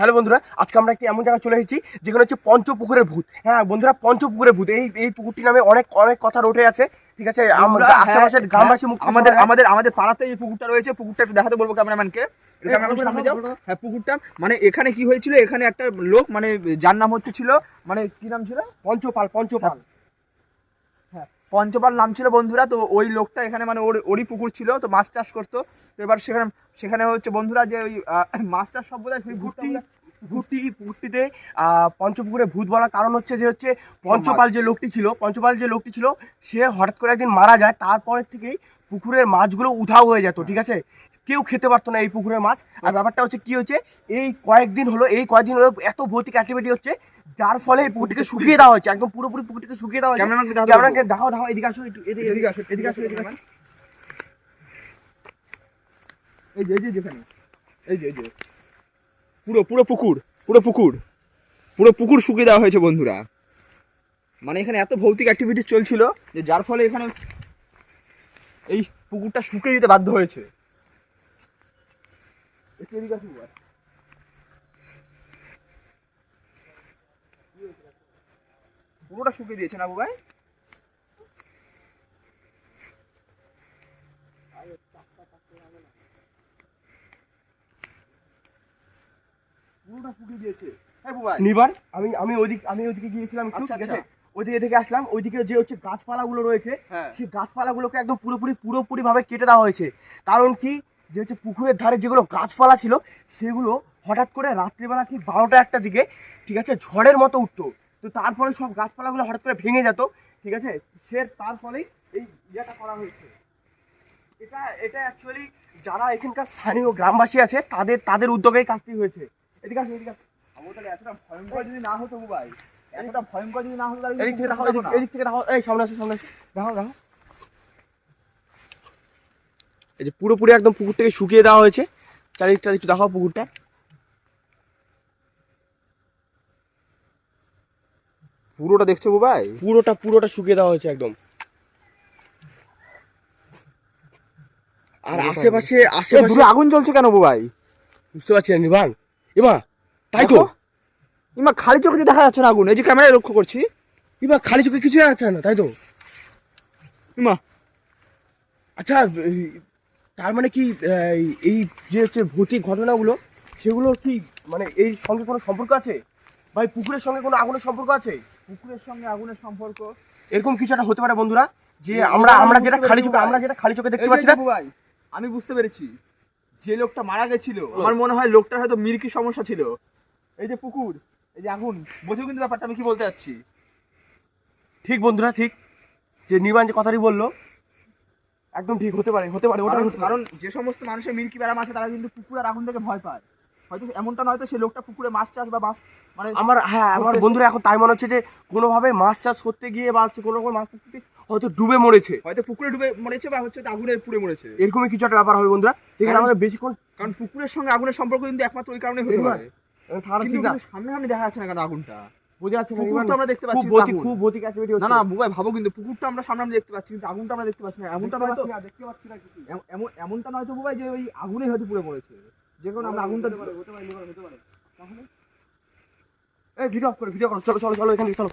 Hello বন্ধুরা আজকে আমরা একটি এমন জায়গায় চলে এসেছি যেখানে হচ্ছে পঞ্চপুকুরের ভূত। হ্যাঁ বন্ধুরা পঞ্চপুকুরের ভূত। এই এই পুকুরটি নামে অনেক অনেক কথা রোটে আছে ঠিক আছে? আমরা বন্ধুরা, আশেপাশের হ্যাঁ, গ্রামবাসী হ্যাঁ, মুখ আমাদের আমাদের আমাদের পাড়াতে এই পুকুরটা রয়েছে। পুকুরটা একটু দেখাতে বলব ক্যামেরাম্যানকে। হ্যাঁ পুকুরটা মানে এখানে কি হয়েছিল? এখানে একটা লোক মানে যার নাম হচ্ছে ছিল মানে কি নাম ছিল? পঞ্চপাল পঞ্চপাল। হ্যাঁ পঞ্চপাল নাম ছিল বন্ধুরা তো ওই লোকটা এখানে মানে ওর ওরই পুকুর ছিল তো মাছ চাষ করতো। তো এবার সেখানে সেখানে হচ্ছে বন্ধুরা যে ওই মাছ চাষ সব বোধহয় সেই ভুট্টি পুকুরটি পুকুরটিতে পঞ্চপুকুরে ভূত বলার কারণ হচ্ছে যে হচ্ছে পঞ্চপাল যে লোকটি ছিল পঞ্চপাল যে লোকটি ছিল সে হঠাৎ করে একদিন মারা যায় তারপরের থেকেই পুকুরের মাছগুলো উধাও হয়ে যেত ঠিক আছে? কেউ খেতে পারতো না এই পুকুরের মাছ। আর ব্যাপারটা হচ্ছে কি হচ্ছে এই কয়েকদিন হলো এই কয়েকদিন হলো এত ভৌতিক অ্যাক্টিভিটি হচ্ছে যার ফলে এই পুকুরটিকে শুকিয়ে দেওয়া হয়েছে একদম পুরোপুরি পুকুরটিকে শুকিয়ে দেওয়া দেখাতে ক্যামেরাকে। দেখাও দেখাও। এদিকে আসো একটু এদিকে এদিকে আসো এদিকে আসো এদিকে আসো। এই যে এই যে যেখানে এই যে এই যে। পুরো পুরো পুকুর পুরো পুকুর। পুরো পুকুর শুকিয়ে দেওয়া হয়েছে বন্ধুরা। মানে এখানে এত ভৌতিক অ্যাক্টিভিটিস চলছিল যে যার ফলে এখানে এই পুকুরটা শুকিয়ে দিতে বাধ্য হয়েছে। এদিকে আসুন পুরোটা শুকিয়ে দিয়েছে না ভাই? পুরোটা শুকিয়ে দিয়েছে। হ্যাঁ নিবার আমি আমি ওইদিক আমি ওইদিকে গিয়েছিলাম একটু আচ্ছা, ঠিক আছে? আচ্ছা। ওইদিকে থেকে আসলাম ওইদিকে যে হচ্ছে গাছপালাগুলো রয়েছে হ্যাঁ। সেই গাছপালাগুলোকে একদম পুরোপুরি পুরোপুরি ভাবে কেটে দেওয়া হয়েছে। কারণ কি যে হচ্ছে পুকুরের ধারে যেগুলো গাছপালা ছিল সেগুলো হঠাৎ করে রাত্রিবেলা ঠিক বারোটা একটা দিকে ঠিক আছে ঝড়ের মতো উঠতো। তো তারপরে সব গাছপালাগুলো হঠাৎ করে ভেঙে যেত ঠিক আছে? সে তার ফলেই এই ইয়েটা করা হয়েছে। এটা এটা অ্যাকচুয়ালি যারা এখানকার স্থানীয় গ্রামবাসী আছে তাদের তাদের উদ্যোগেই কাজটি হয়েছে। এদিকে আসুন, এদিকে তাহলে এতটা ভয়ঙ্কর যদি না হতো বুবাই এতটা ভয়ঙ্কর যদি না হতো তাহলে এদিক থেকে দেখো এদিক এদিক থেকে দেখো। এই সামনে আসো সামনে আসো। দেখো দেখো। এই যে পুরোপুরি একদম পুকুর থেকে শুকিয়ে দেওয়া হয়েছে। চারিদিকটা একটু দেখাও পুকুরটা। পুরোটা দেখছ বুবাই পুরোটা পুরোটা শুকিয়ে দেওয়া হয়েছে একদম। আর আশেপাশে আশেপাশে আগুন জ্বলছে কেন বুবাই বুঝতে পারছি না নিবান এবার তাই তো। ইমা খালি চোখে দেখা যাচ্ছে না আগুন এই যে ক্যামেরায় লক্ষ্য করছি। এবার খালি চোখে কিছু আছে না তাই তো। ইমা। আচ্ছা তার মানে কি এই, এই যে হচ্ছে ভৌতিক ঘটনাগুলো সেগুলো কি মানে এই সঙ্গে কোনো সম্পর্ক আছে? ভাই পুকুরের সঙ্গে কোনো আগুনের সম্পর্ক আছে? পুকুরের সঙ্গে আগুনের সম্পর্ক? এরকম কিছু একটা হতে পারে বন্ধুরা যে আমরা আমরা যেটা খালি চোখে আমরা যেটা খালি চোখে দেখতে পাচ্ছি না। বুবাই আমি বুঝতে পেরেছি। যে লোকটা মারা গেছিল আমার মনে হয় লোকটার হয়তো মির্কি সমস্যা ছিল। এই যে পুকুর এই যে আগুন বোঝো কিন্তু ব্যাপারটা আমি কি বলতে যাচ্ছি? ঠিক বন্ধুরা ঠিক। যে নির্মাণ যে কথাটি বলল একদম ঠিক হতে পারে হতে পারে ওটা কারণ যে সমস্ত মানুষের মিল্কি ব্যারাম আছে তারা কিন্তু পুকুর আর আগুন থেকে ভয় পায়। হয়তো এমনটা নয় তো সে লোকটা পুকুরে মাছ চাষ বা মাছ মানে আমার হ্যাঁ আমার বন্ধুরা এখন তাই মনে হচ্ছে যে কোনোভাবে মাছ চাষ করতে গিয়ে বা হচ্ছে কোনো রকম মাছ করতে হয়তো ডুবে মরেছে। হয়তো পুকুরে ডুবে মরেছে বা হচ্ছে আগুনে পুড়ে মরেছে। এরকমই কিছু একটা ব্যাপার হবে বন্ধুরা। এখানে কারণ- আমাদের বেশিক্ষণ কারণ পুকুরের সঙ্গে আগুনের সম্পর্ক কিন্তু একমাত্র ওই কারণে হতে পারে। সামনে সামনে দেখা যাচ্ছে না কেন আগুনটা? বোঝা যাচ্ছে তো আমরা দেখতে পাচ্ছি খুব ভৌতিক অ্যাক্টিভিটি না না বুবাই ভাবো কিন্তু পুকুরটা আমরা সামনে দেখতে পাচ্ছি কিন্তু আগুনটা আমরা দেখতে পাচ্ছি না। এমনটা নয় তো দেখতে পাচ্ছি না কিছু। এমন এমনটা নয় তো বুবাই যে ওই আগুনে হয়তো পুড়ে মরেছে। যে কোনো আমরা আগুনটা হতে পারে হতে পারে। তাহলে? এই ভিডিও অফ করে ভিডিও করো, চলো চলো চলো, এখানে চলো।